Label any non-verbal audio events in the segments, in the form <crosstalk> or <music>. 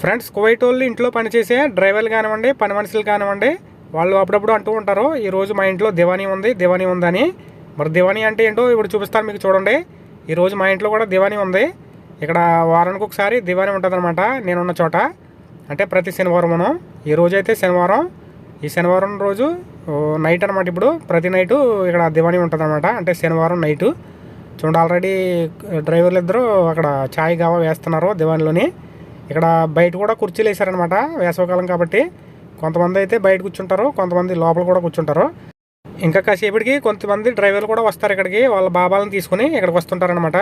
Friends Kuwait వాళ్ళు ఇంట్లో పనిచేసే డ్రైవర్లు కానివ్వండి పని మనుషులు కానివ్వండి వాళ్ళు అప్పుడప్పుడు అంటూ ఉంటారు ఈరోజు మా ఇంట్లో దివానీ ఉంది దివానీ ఉందని. మరి దివానీ అంటే ఏంటో ఇప్పుడు చూపిస్తాను మీకు చూడండి. ఈరోజు మా ఇంట్లో కూడా దివానీ ఉంది. ఇక్కడ వారానికి ఒకసారి దివానీ ఉంటుందన్నమాట నేనున్న చోట. అంటే ప్రతి శనివారం ఈ రోజైతే అయితే శనివారం. ఈ శనివారం రోజు నైట్ అనమాట ఇప్పుడు. ప్రతి నైటు ఇక్కడ దివానీ ఉంటుందన్నమాట అంటే శనివారం నైటు. చూడండి ఆల్రెడీ డ్రైవర్లు ఇద్దరు అక్కడ ఛాయ్ గావా వేస్తున్నారు దివాణిలోని ఇక్కడ బయట కూడా కుర్చీలు వేసారనమాట వేసవకాలం కాబట్టి. కొంతమంది అయితే బయట కూర్చుంటారు కొంతమంది లోపల కూడా కూర్చుంటారు. ఇంకా కాసేపటికి కొంతమంది డ్రైవర్లు కూడా వస్తారు ఇక్కడికి వాళ్ళ బాబాలను తీసుకుని ఇక్కడికి వస్తుంటారనమాట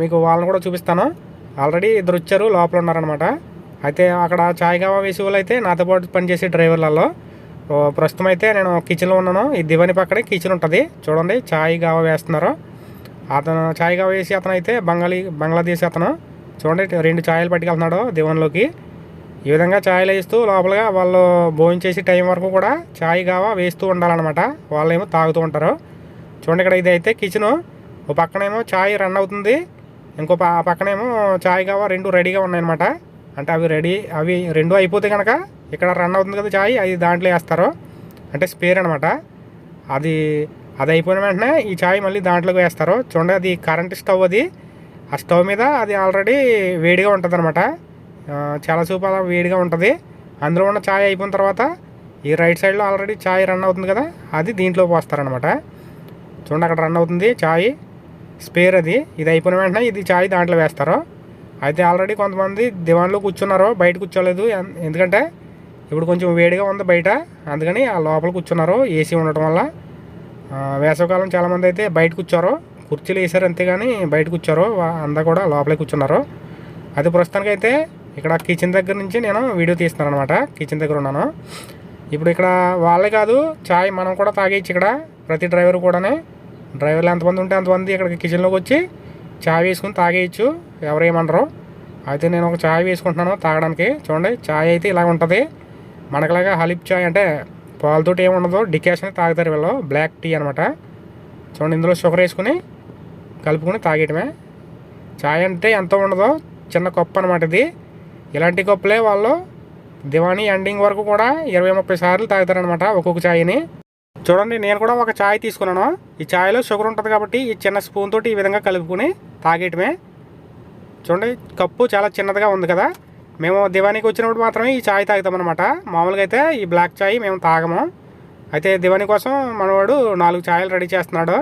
మీకు వాళ్ళని కూడా చూపిస్తాను. ఆల్రెడీ ఇద్దరు వచ్చారు లోపల ఉన్నారనమాట అయితే అక్కడ చాయ్ గావా వేసే వాళ్ళు అయితే నాతో పాటు పనిచేసే డ్రైవర్లలో. ప్రస్తుతం అయితే నేను కిచెన్లో ఉన్నాను. ఈ దివాని పక్కనే కిచెన్ ఉంటుంది. చూడండి చాయ్ గావా వేస్తున్నారు. అతను చాయ్ గావా వేసి అతను అయితే బంగాళీ బంగ్లాదేశ్ అతను. చూడండి రెండు ఛాయలు పట్టుకెళ్తున్నాడు దివన్లోకి. ఈ విధంగా ఛాయలు వేస్తూ లోపలగా వాళ్ళు భోజనం టైం వరకు కూడా ఛాయ్ కావా వేస్తూ ఉండాలన్నమాట. వాళ్ళు ఏమో తాగుతూ ఉంటారు. చూడండి ఇక్కడ ఇది అయితే కిచెను. ఓ పక్కనేమో ఛాయ్ రన్ అవుతుంది. ఇంకో పక్కనేమో ఛాయ్ కావా రెండు రెడీగా ఉన్నాయన్నమాట. అంటే అవి రెడీ అవి రెండు అయిపోతే కనుక ఇక్కడ రన్ అవుతుంది కదా ఛాయ్ అది దాంట్లో వేస్తారు. అంటే స్పేర్ అనమాట అది అది అయిపోయిన వెంటనే ఈ ఛాయ్ మళ్ళీ దాంట్లోకి వేస్తారు. చూడండి అది కరెంట్ స్టవ్ అది. ఆ స్టవ్ మీద అది ఆల్రెడీ వేడిగా ఉంటుంది అనమాట చాలా చూపు అలా వేడిగా ఉంటుంది. అందులో ఉన్న ఛాయ్ అయిపోయిన తర్వాత ఈ రైట్ సైడ్లో ఆల్రెడీ ఛాయ్ రన్ అవుతుంది కదా అది దీంట్లో పోస్తారనమాట చూడండి అక్కడ రన్ అవుతుంది ఛాయ్ స్పేర్ అది. ఇది అయిపోయిన వెంటనే ఇది ఛాయ్ దాంట్లో వేస్తారు. అయితే ఆల్రెడీ కొంతమంది దివాన్లో కూర్చున్నారు బయట కూర్చోలేదు. ఎందుకంటే ఇప్పుడు కొంచెం వేడిగా ఉంది బయట. అందుకని ఆ లోపల కూర్చున్నారు ఏసీ ఉండటం వల్ల. వేసవకాలం వేసవికాలం చాలామంది అయితే బయట కూర్చోరు. కుర్చీలు వేసారు అంతేగాని బయట కూర్చోరు వా- అంతా కూడా లోపలే కూర్చున్నారు. అది ప్రస్తుతానికి అయితే ఇక్కడ కిచెన్ దగ్గర నుంచి నేను వీడియో తీస్తున్నాను అనమాట కిచెన్ దగ్గర ఉన్నాను. ఇప్పుడు ఇక్కడ వాళ్ళే కాదు చాయ్ మనం కూడా తాగేయచ్చు ఇక్కడ. ప్రతి డ్రైవర్ కూడానే. డ్రైవర్లు ఎంతమంది ఉంటే అంతమంది ఇక్కడ కిచెన్లోకి వచ్చి చాయ్ వేసుకుని తాగేయచ్చు. ఎవరు అయితే నేను ఒక చాయ్ వేసుకుంటున్నాను తాగడానికి. చూడండి చాయ్ అయితే ఇలా ఉంటుంది. మనకలాగా హలిప్ చాయ్ అంటే పాలతోటి ఏమి ఉండదు డికాషన్ తాగుతారు వీళ్ళు. బ్లాక్ టీ అనమాట చూడండి ఇందులో షుగర్ వేసుకుని కలుపుకొని తాగేయటమే. చాయ్ అంటే ఎంత ఉండదో చిన్న కప్పు అనమాట ఇది. ఇలాంటి కప్పులే వాళ్ళు దివాణి ఎండింగ్ వరకు కూడా ఇరవై ముప్పై సార్లు తాగుతారనమాట ఒక్కొక్క ఛాయ్ని చూడండి నేను కూడా ఒక ఛాయ్ తీసుకున్నాను. ఈ ఛాయ్లో షుగర్ ఉంటుంది కాబట్టి ఈ చిన్న స్పూన్ తోటి ఈ విధంగా కలుపుకొని తాగేయటమే. చూడండి కప్పు చాలా చిన్నదిగా ఉంది కదా. మేము దివానికి వచ్చినప్పుడు మాత్రమే ఈ ఛాయ్ తాగుతామన్నమాట. మామూలుగా అయితే ఈ బ్లాక్ ఛాయ్ మేము తాగము. అయితే దివాణి కోసం మనవాడు నాలుగు ఛాయలు రెడీ చేస్తున్నాడు.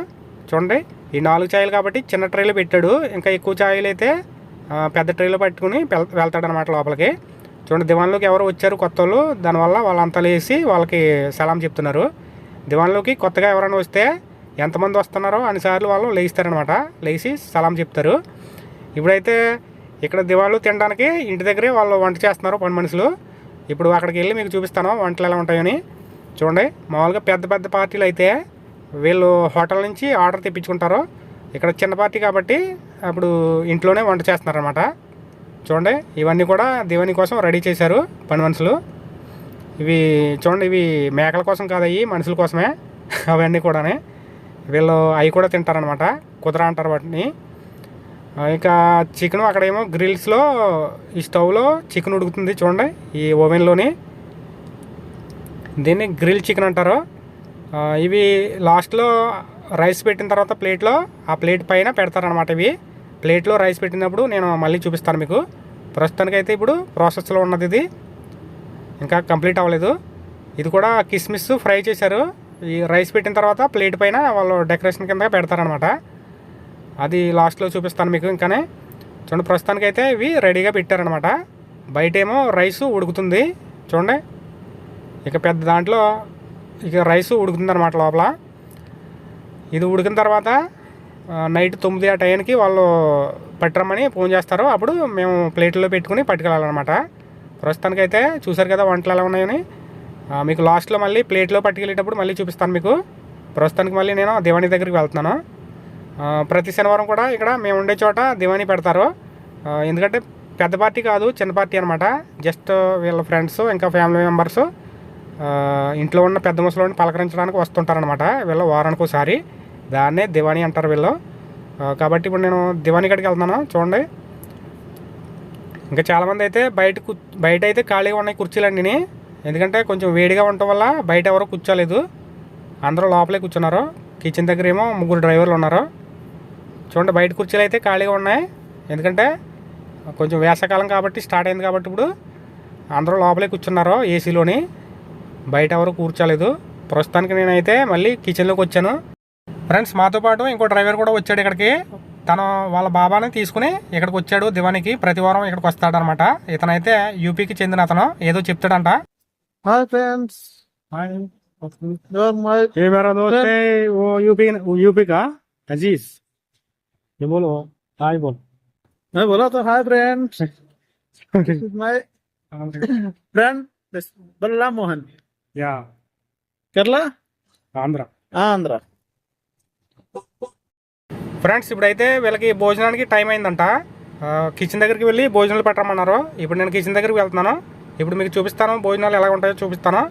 చూడండి. ఈ నాలుగు ఛాయలు కాబట్టి చిన్న ట్రైలో పెట్టాడు. ఇంకా ఎక్కువ ఛాయలు అయితే పెద్ద ట్రైలో పట్టుకుని వెళ్తాడనమాట లోపలికి. చూడండి దివాన్లోకి ఎవరు వచ్చారు కొత్త వాళ్ళు దానివల్ల వాళ్ళంతా లేసి వాళ్ళకి సలాం చెప్తున్నారు. దివాన్లోకి కొత్తగా ఎవరైనా వస్తే ఎంతమంది వస్తున్నారో అన్నిసార్లు వాళ్ళు లేయిస్తారనమాట లేచి సలాం చెప్తారు. ఇప్పుడైతే ఇక్కడ దివాళ్ళు తినడానికి ఇంటి దగ్గరే వాళ్ళు వంట చేస్తున్నారు పని మనుషులు. ఇప్పుడు అక్కడికి వెళ్ళి మీకు చూపిస్తాను వంటలు ఎలా ఉంటాయని. చూడండి మామూలుగా పెద్ద పెద్ద పార్టీలు అయితే వీళ్ళు హోటల్ నుంచి ఆర్డర్ తెప్పించుకుంటారు ఇక్కడ చిన్న పార్టీ కాబట్టి అప్పుడు ఇంట్లోనే వంట చేస్తున్నారనమాట చూడండి ఇవన్నీ కూడా దేవుని కోసం రెడీ చేశారు పని మనుషులు. ఇవి చూడండి ఇవి మేకల కోసం కాదు అవి మనుషుల కోసమే. <laughs> అవన్నీ కూడానే. వీళ్ళు అవి కూడా తింటారనమాట కుదర అంటారు వాటిని. ఇంకా చికెన్ అక్కడేమో గ్రిల్స్లో ఈ స్టవ్లో చికెన్ ఉడుకుతుంది చూడండి ఈ ఓవెన్లోని. దీన్ని గ్రిల్ చికెన్ అంటారు. ఇవి లాస్ట్లో రైస్ పెట్టిన తర్వాత ప్లేట్లో ఆ ప్లేట్ పైన పెడతారనమాట ఇవి. ప్లేట్లో రైస్ పెట్టినప్పుడు నేను మళ్ళీ చూపిస్తాను మీకు. ప్రస్తుతానికైతే ఇప్పుడు ప్రాసెస్లో ఉన్నది ఇది. ఇంకా కంప్లీట్ అవ్వలేదు. ఇది కూడా కిస్మిస్ ఫ్రై చేశారు. ఈ రైస్ పెట్టిన తర్వాత ప్లేట్ పైన వాళ్ళు డెకరేషన్ కింద పెడతారనమాట అది లాస్ట్లో చూపిస్తాను మీకు ఇంకానే. చూడండి ప్రస్తుతానికైతే ఇవి రెడీగా పెట్టారనమాట బయట ఏమో రైస్ ఉడుకుతుంది. చూడండి. ఇక పెద్ద దాంట్లో ఇక రైస్ ఉడుకుతుంది అనమాట లోపల. ఇది ఉడికిన తర్వాత నైట్ తొమ్మిది ఆ టైంకి వాళ్ళు పట్టరమ్మని ఫోన్ చేస్తారు. అప్పుడు మేము ప్లేట్లో పెట్టుకుని పట్టుకెళ్ళాలన్నమాట. ప్రస్తుతానికైతే చూసారు కదా వంటలు ఎలా ఉన్నాయని. మీకు లాస్ట్లో మళ్ళీ ప్లేట్లో పట్టుకెళ్ళేటప్పుడు మళ్ళీ చూపిస్తాను మీకు. ప్రస్తుతానికి మళ్ళీ నేను దివాణి దగ్గరికి వెళ్తున్నాను. ప్రతి శనివారం కూడా ఇక్కడ మేము ఉండే చోట దివాణి పెడతారు. ఎందుకంటే పెద్ద పార్టీ కాదు చిన్న పార్టీ అనమాట జస్ట్ వీళ్ళ ఫ్రెండ్స్ ఇంకా ఫ్యామిలీ మెంబర్స్. ఇంట్లో ఉన్న పెద్ద ముసలిని పలకరించడానికి వస్తుంటారనమాట వీళ్ళు వారానికి ఒకసారి దాన్నే దివాణి అంటారు వీళ్ళు. కాబట్టి ఇప్పుడు నేను దివాణి కాడికి వెళ్తున్నాను. చూడండి. ఇంకా చాలామంది అయితే బయట బయట అయితే ఖాళీగా ఉన్నాయి కుర్చీలన్నీ ఎందుకంటే కొంచెం వేడిగా ఉండటం వల్ల బయట ఎవరో కూర్చోలేదు. అందరూ లోపలే కూర్చున్నారు. కిచెన్ దగ్గర ఏమో ముగ్గురు డ్రైవర్లు ఉన్నారు. చూడండి బయట కుర్చీలు అయితే ఖాళీగా ఉన్నాయి. ఎందుకంటే కొంచెం వేసవకాలం కాబట్టి స్టార్ట్ అయింది కాబట్టి ఇప్పుడు అందరూ లోపలే కూర్చున్నారు ఏసీలోని బయట ఎవరు కూర్చోలేదు ప్రస్తుతానికి నేనైతే మళ్ళీ కిచెన్లోకి వచ్చాను ఫ్రెండ్స్ మాతో పాటు ఇంకో డ్రైవర్ కూడా వచ్చాడు ఇక్కడికి తను వాళ్ళ బాబాని తీసుకుని ఇక్కడికి వచ్చాడు దివానికి ప్రతి వారం ఇక్కడికి వస్తాడనమాట ఇతనైతే యూపీకి చెందిన అతను ఏదో చెప్తాడంట Hi friends, <laughs> you're my ये मेरा दोस्त है वो यूपी यूपी का अजीज ये बोलो हाय बोल मैं बोला तो हाय friends. This is my friend <coughs> या Kerala, ఆంధ్ర. Andhra. ఫ్రెండ్స్ ఇప్పుడైతే వీళ్ళకి భోజనానికి టైం అయిందంట. కిచెన్ దగ్గరికి వెళ్ళి భోజనాలు పెట్టమన్నారు. ఇప్పుడు నేను కిచెన్ దగ్గరికి వెళ్తున్నాను. ఇప్పుడు మీకు చూపిస్తాను భోజనాలు ఎలా ఉంటాయో చూపిస్తాను.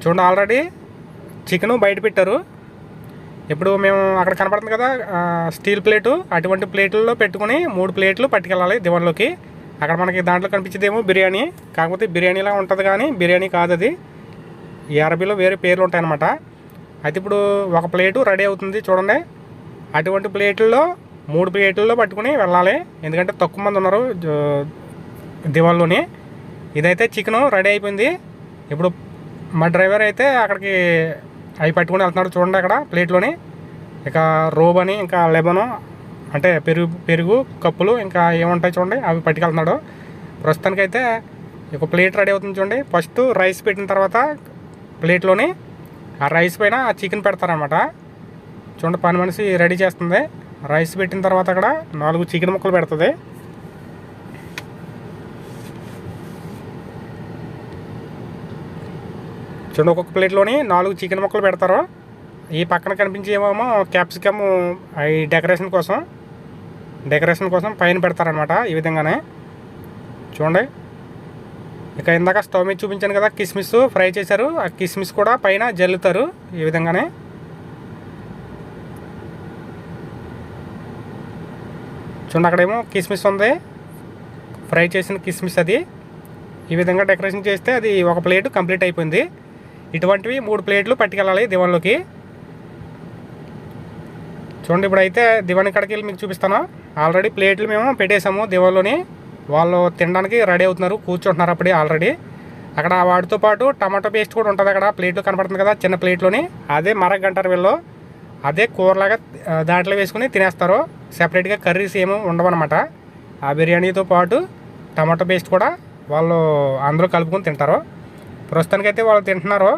చూడండి ఆల్రెడీ చికెన్ బయట పెట్టారు. ఇప్పుడు మేము అక్కడ కనపడుతుంది కదా స్టీల్ ప్లేటు అటువంటి ప్లేట్లలో పెట్టుకుని మూడు ప్లేట్లు పట్టుకెళ్ళాలి దివాన్లోకి. అక్కడ మనకి దాంట్లో కనిపించేదేమో బిర్యానీ. కాకపోతే బిర్యానీలా ఉంటుంది కానీ బిర్యానీ కాదు అది ఈ అరబీలో వేరే పేర్లు ఉంటాయన్నమాట అయితే ఇప్పుడు ఒక ప్లేటు రెడీ అవుతుంది చూడండి. అటువంటి ప్లేట్లలో మూడు ప్లేట్లలో పట్టుకుని వెళ్ళాలి. ఎందుకంటే తక్కువ మంది ఉన్నారు దివాల్లోని. ఇదైతే చికెన్ రెడీ అయిపోయింది. ఇప్పుడు మా డ్రైవర్ అయితే అక్కడికి అవి పట్టుకుని వెళ్తున్నాడు చూడండి అక్కడ ప్లేట్లోని. ఇక రోబ్ అని ఇంకా లెబను అంటే పెరుగు పెరుగు కప్పులు ఇంకా ఏముంటాయి చూడండి అవి పట్టుకెళ్తున్నాడు. ప్రస్తుతానికైతే ఒక ప్లేట్ రెడీ అవుతుంది చూడండి. ఫస్ట్ రైస్ పెట్టిన తర్వాత ప్లేట్లోని ఆ రైస్ పైన ఆ చికెన్ పెడతారనమాట చూడండి పని మనిషి రెడీ చేస్తుంది. రైస్ పెట్టిన తర్వాత అక్కడ నాలుగు చికెన్ ముక్కలు పెడుతుంది. చూడండి ఒక్కొక్క ప్లేట్లోని నాలుగు చికెన్ ముక్కలు పెడతారు. ఈ పక్కన కనిపించేమో క్యాప్సికమ్ అవి డెకరేషన్ కోసం డెకరేషన్ కోసం పైన పెడతారనమాట ఈ విధంగానే. చూడండి ఇక ఇందాక స్టవ్ మీద చూపించాను కదా కిస్మిస్ ఫ్రై చేశారు. ఆ కిస్మిస్ కూడా పైన జల్లుతారు ఈ విధంగానే. చూడండి అక్కడేమో కిస్మిస్ ఉంది. ఫ్రై చేసిన కిస్మిస్ అది. ఈ విధంగా డెకరేషన్ చేస్తే అది ఒక ప్లేట్ కంప్లీట్ అయిపోయింది. ఇటువంటివి మూడు ప్లేట్లు పట్టుకెళ్ళాలి దివాన్లోకి. చూడండి ఇప్పుడైతే దివాన్ కాడికి వెళ్ళి మీకు చూపిస్తాను. ఆల్రెడీ ప్లేట్లు మేము పెట్టేసాము దివాన్లోని. వాళ్ళు తినడానికి రెడీ అవుతున్నారు కూర్చుంటున్నారు అప్పుడే ఆల్రెడీ. అక్కడ వాటితో పాటు టమాటో పేస్ట్ కూడా ఉంటుంది అక్కడ ప్లేట్లో కనపడుతుంది కదా చిన్న ప్లేట్లోని. అదే మరగంటారు వీళ్ళు అదే కూరలాగా దాంట్లో వేసుకుని తినేస్తారు. సెపరేట్గా కర్రీస్ ఏమో ఉండవన్నమాట. ఆ బిర్యానీతో పాటు టమాటో పేస్ట్ కూడా వాళ్ళు అందరూ కలుపుకొని తింటారు. ప్రస్తుతానికైతే వాళ్ళు తింటున్నారు.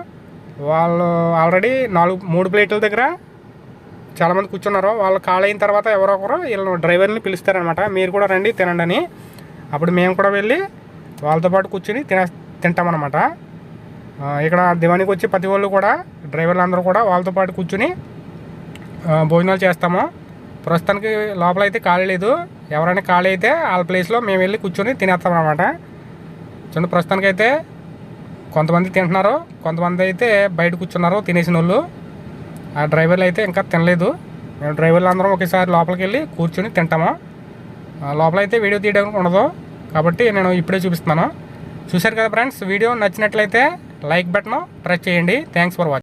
వాళ్ళు ఆల్రెడీ నాలుగు మూడు ప్లేట్ల దగ్గర చాలామంది కూర్చున్నారు. వాళ్ళు ఖాళీ అయిన తర్వాత ఎవరో ఒకరు వీళ్ళు డ్రైవర్ని పిలుస్తారనమాట మీరు కూడా రండి తినండి అని అప్పుడు మేము కూడా వెళ్ళి వాళ్ళతో పాటు కూర్చుని తినే తింటామన్నమాట. ఇక్కడ దివానికి వచ్చి ప్రతి వాళ్ళు కూడా డ్రైవర్లు అందరూ కూడా వాళ్ళతో పాటు కూర్చుని భోజనాలు చేస్తాము. ప్రస్తుతానికి లోపల అయితే ఖాళీ లేదు. ఎవరైనా ఖాళీ అయితే వాళ్ళ ప్లేస్లో మేము వెళ్ళి కూర్చొని తినేస్తాం అనమాట చూడండి ప్రస్తుతానికి అయితే కొంతమంది తింటున్నారు. కొంతమంది అయితే బయట కూర్చున్నారు తినేసిన వాళ్ళు ఆ డ్రైవర్లు అయితే ఇంకా తినలేదు. మేము డ్రైవర్లు అందరం ఒకేసారి లోపలికి వెళ్ళి కూర్చొని తింటాము. లోపల అయితే వీడియో తీయడానికి ఉండదు. కాబట్టి నేను ఇప్పుడే చూపిస్తున్నాను. చూశారు కదా ఫ్రెండ్స్? వీడియో నచ్చినట్లయితే లైక్ బటన్ ప్రెస్ చేయండి. Thanks for watching